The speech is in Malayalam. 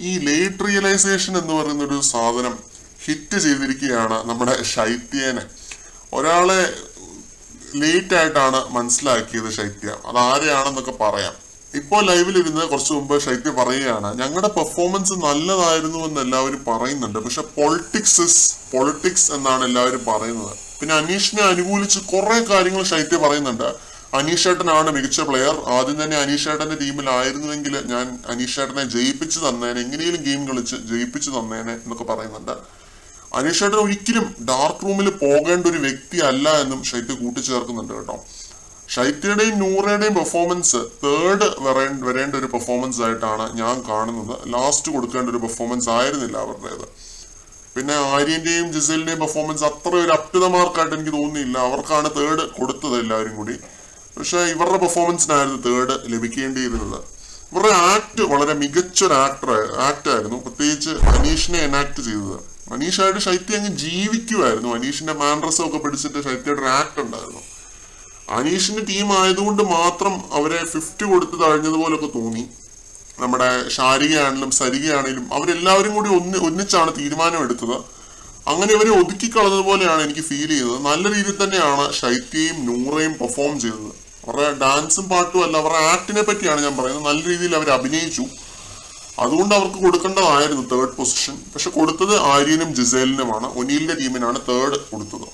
ഈ ലേറ്റ് റിയലൈസേഷൻ എന്ന് പറയുന്ന ഒരു സാധനം ഹിറ്റ് ചെയ്തിരിക്കുകയാണ് നമ്മുടെ ശൈത്യേനെ. ഒരാളെ ലേറ്റ് ആയിട്ടാണ് മനസ്സിലാക്കിയത് ശൈത്യ. അത് ആരെയാണെന്നൊക്കെ പറയാം. ഇപ്പോൾ ലൈവിലിരുന്ന് കുറച്ച് മുമ്പ് ശൈത്യ പറയുകയാണ് ഞങ്ങളുടെ പെർഫോമൻസ് നല്ലതായിരുന്നു എന്ന് എല്ലാവരും പറയുന്നുണ്ട്. പക്ഷെ പൊളിറ്റിക്സ് ഇസ് പൊളിറ്റിക്സ് എന്നാണ് എല്ലാവരും പറയുന്നത്. പിന്നെ അനീഷിനെ അനുകൂലിച്ച് കുറെ കാര്യങ്ങൾ ശൈത്യ പറയുന്നുണ്ട്. അനീഷേട്ടനാണ് മികച്ച പ്ലെയർ ആദ്യം തന്നെ അനീഷേട്ടന്റെ ടീമിലായിരുന്നുവെങ്കിൽ ഞാൻ അനീഷേട്ടനെ ജയിപ്പിച്ചു തന്നേനെ. എങ്ങനെയും ഗെയിം കളിച്ച് ജയിപ്പിച്ചു തന്നേനെ എന്നൊക്കെ പറയുന്നുണ്ട്. അനീഷേട്ടൻ ഒരിക്കലും ഡാർക്ക് റൂമിൽ പോകേണ്ട ഒരു വ്യക്തി അല്ല എന്നും ഷൈത്യ കൂട്ടിച്ചേർക്കുന്നുണ്ട് കേട്ടോ. ശൈത്യയുടെയും നൂറയുടെയും പെർഫോമൻസ് തേർഡ് വരേണ്ട ഒരു പെർഫോമൻസ് ആയിട്ടാണ് ഞാൻ കാണുന്നത്. ലാസ്റ്റ് കൊടുക്കേണ്ട ഒരു പെർഫോമൻസ് ആയിരുന്നില്ല അവരുടേത്. പിന്നെ ആര്യന്റെയും ജിസലിന്റെയും പെർഫോമൻസ് അത്ര ഒരു അപ്റ്റുത മാർക്കായിട്ട് എനിക്ക് തോന്നിയില്ല. അവർക്കാണ് തേർഡ് കൊടുത്തത് എല്ലാവരും കൂടി. പക്ഷെ ഇവരുടെ പെർഫോമൻസിനായിരുന്നു തേർഡ് ലഭിക്കേണ്ടിയിരുന്നത്. ഇവരുടെ ആക്ട് വളരെ മികച്ചൊരു ആക്ടർ ആക്ട് ആയിരുന്നു. പ്രത്യേകിച്ച് അനീഷിനെ എനാക്ട് ചെയ്തത്. അനീഷായിട്ട് ശൈത്യ അങ്ങ് ജീവിക്കുമായിരുന്നു അനീഷിന്റെ മാൻഡ്രസം ഒക്കെ പിടിച്ചിട്ട് ശൈത്യയുടെ ഒരു ആക്ട് ഉണ്ടായിരുന്നു. അനീഷിന്റെ ടീം ആയതുകൊണ്ട് മാത്രം അവരെ ഫിഫ്റ്റ് കൊടുത്ത് തഴഞ്ഞതുപോലൊക്കെ തോന്നി. നമ്മുടെ ശാരികയാണെങ്കിലും സരികയാണെങ്കിലും അവരെല്ലാവരും കൂടി ഒന്ന് ഒന്നിച്ചാണ് തീരുമാനം എടുത്തത് അങ്ങനെ ഇവരെ ഒതുക്കിക്കളഞ്ഞതുപോലെയാണ് എനിക്ക് ഫീൽ ചെയ്തത്. നല്ല രീതിയിൽ തന്നെയാണ് ശൈത്യയും നൂറയും പെർഫോം ചെയ്തത്. അവരുടെ ഡാൻസും പാട്ടും അല്ല അവരുടെ ആക്ടിനെ പറ്റിയാണ് ഞാൻ പറയുന്നത്. നല്ല രീതിയിൽ അവർ അഭിനയിച്ചു. അതുകൊണ്ട് അവർക്ക് കൊടുക്കേണ്ടതായിരുന്നു തേർഡ് പൊസിഷൻ പക്ഷെ കൊടുത്തത് ആര്യനും ജിസേലിനുമാണ്. ഒനീലിന്റെ ടീമിനാണ് തേർഡ് കൊടുത്തത്.